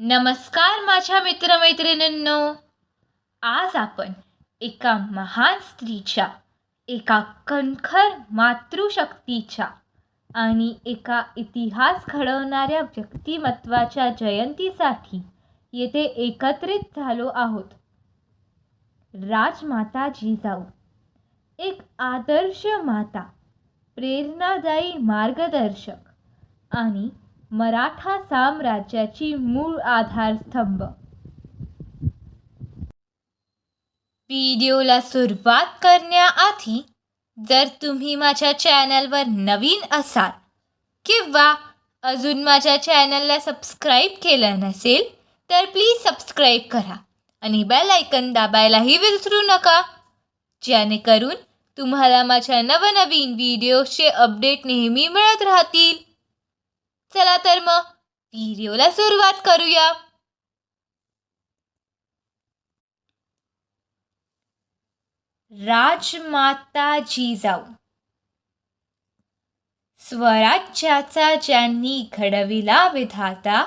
नमस्कार माझ्या मित्रमैत्रिणींनो. आज आपण एका महान स्त्रीच्या एका कणखर मातृशक्तीच्या आणि एका इतिहास घडवणाऱ्या व्यक्तिमत्वाच्या जयंतीसाठी येथे एकत्रित झालो आहोत. राजमाता जिजाऊ एक आदर्श माता प्रेरणादायी मार्गदर्शक आणि मराठा साम्राज्याची मूळ आधारस्तंभ. व्हिडिओला सुरुवात करण्याआधी जर तुम्ही माझ्या चॅनलवर नवीन असाल किंवा अजून माझ्या चॅनलला सबस्क्राईब केलं नसेल तर प्लीज सबस्क्राईब करा आणि बेल आयकन दाबायलाही विसरू नका जेणेकरून तुम्हाला माझ्या नवनवीन व्हिडिओचे अपडेट नेहमी मिळत राहतील. चला तर मग व्हिडिओला सुरुवात करूया. राजमाता जिजाऊ स्वराज्याचा ज्यांनी घडविला विधाता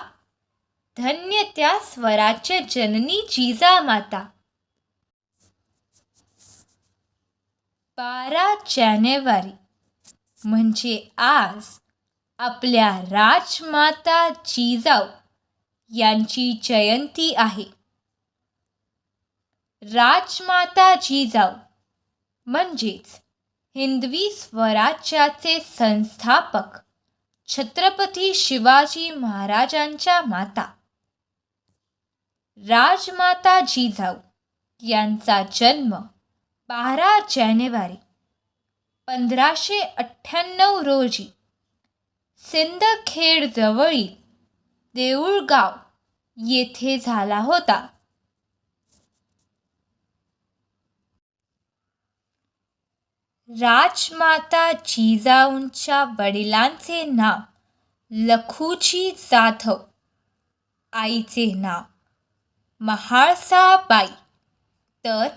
धन्य त्या स्वराज्य जननी जिजा माता. बारा जानेवारी म्हणजे आज आपल्या राजमाता जिजाऊ यांची जयंती आहे. राजमाता जिजाऊ म्हणजेच हिंदवी स्वराज्याचे संस्थापक छत्रपती शिवाजी महाराजांच्या माता. राजमाता जिजाऊ यांचा जन्म बारा जानेवारी पंधराशे अठ्ठ्याण्णव रोजी सिंदखेडजवळील देऊळगाव येथे झाला होता. राजमाता जिजाऊंच्या वडिलांचे नाव लखुजी जाधव. आईचे नाव महाळसाबाई. तर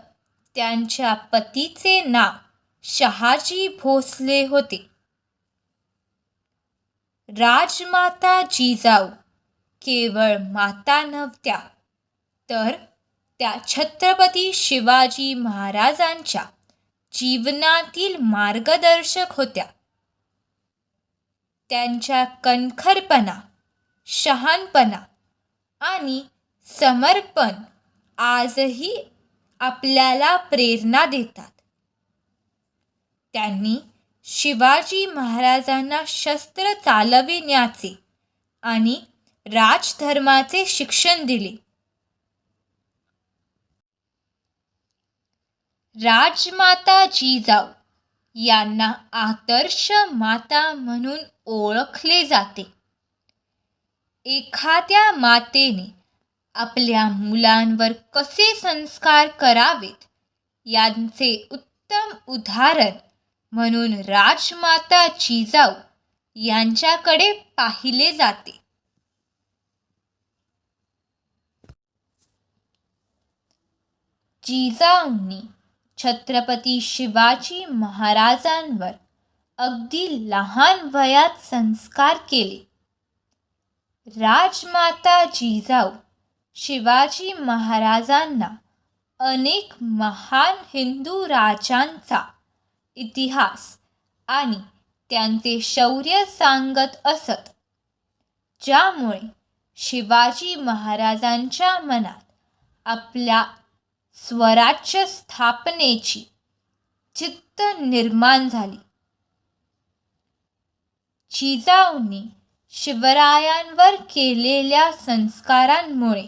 त्यांच्या पतीचे नाव शहाजी भोसले होते. राजमाता जिजाऊ केवळ माता नव्हत्या तर त्या छत्रपती शिवाजी महाराजांच्या जीवनातील मार्गदर्शक होत्या. त्यांच्या कणखरपणा शहाणपणा आणि समर्पण आजही आपल्याला प्रेरणा देतात. त्यांनी शिवाजी महाराजांना शस्त्र चालविण्याचे आणि राजधर्माचे शिक्षण दिले. राजमाता जिजाऊ यांना आदर्श माता म्हणून ओळखले जाते. एखाद्या मातेने आपल्या मुलांवर कसे संस्कार करावेत? यांचे उत्तम उदाहरण म्हणून राजमाता जिजाऊ यांच्याकडे पाहिले जाते. जिजाऊंनी छत्रपती शिवाजी महाराजांवर अगदी लहान वयात संस्कार केले. राजमाता जिजाऊ शिवाजी महाराजांना अनेक महान हिंदू राजांचा इतिहास आणि त्यांचे शौर्य सांगत असत. ज्यामुळे शिवाजी महाराजांच्या मनात आपल्या स्वराज्य स्थापनेची चित्त निर्माण झाली. जिजाऊंनी शिवरायांवर केलेल्या संस्कारांमुळे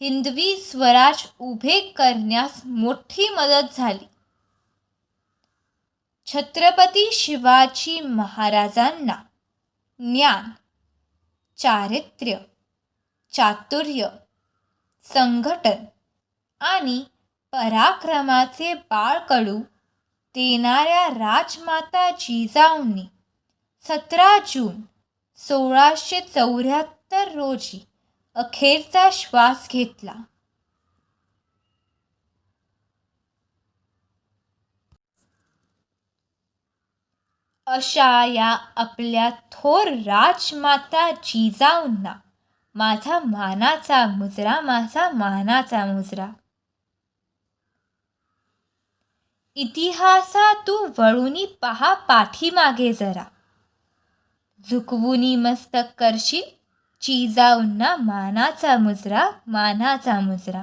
हिंदवी स्वराज उभे करण्यास मोठी मदत झाली. छत्रपती शिवाजी महाराजांना ज्ञान चारित्र्य चातुर्य संघटन आणि पराक्रमाचे बाळकडू देणाऱ्या राजमाता जिजाऊंनी सतरा जून सोळाशे चौऱ्याहत्तर रोजी अखेरचा श्वास घेतला. अशा या आपल्या थोर राजमाता जिजाऊंना. माझा मानाचा मुजरा माझा मानाचा मुजरा. इतिहासा तू वळूनी पहा पाठीमागे जरा. झुकवूनी मस्तक करशील चिजाऊंना मानाचा मुजरा मानाचा मुजरा.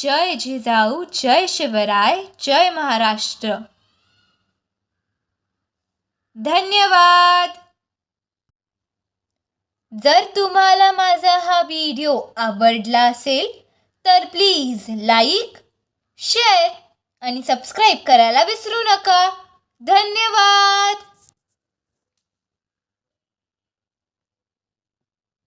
जय जिजाऊ जय शिवराय जय महाराष्ट्र. धन्यवाद. जर तुम्हाला माझा हा व्हिडिओ आवडला असेल तर प्लीज लाईक शेअर आणि सबस्क्राईब करायला विसरू नका. धन्यवाद.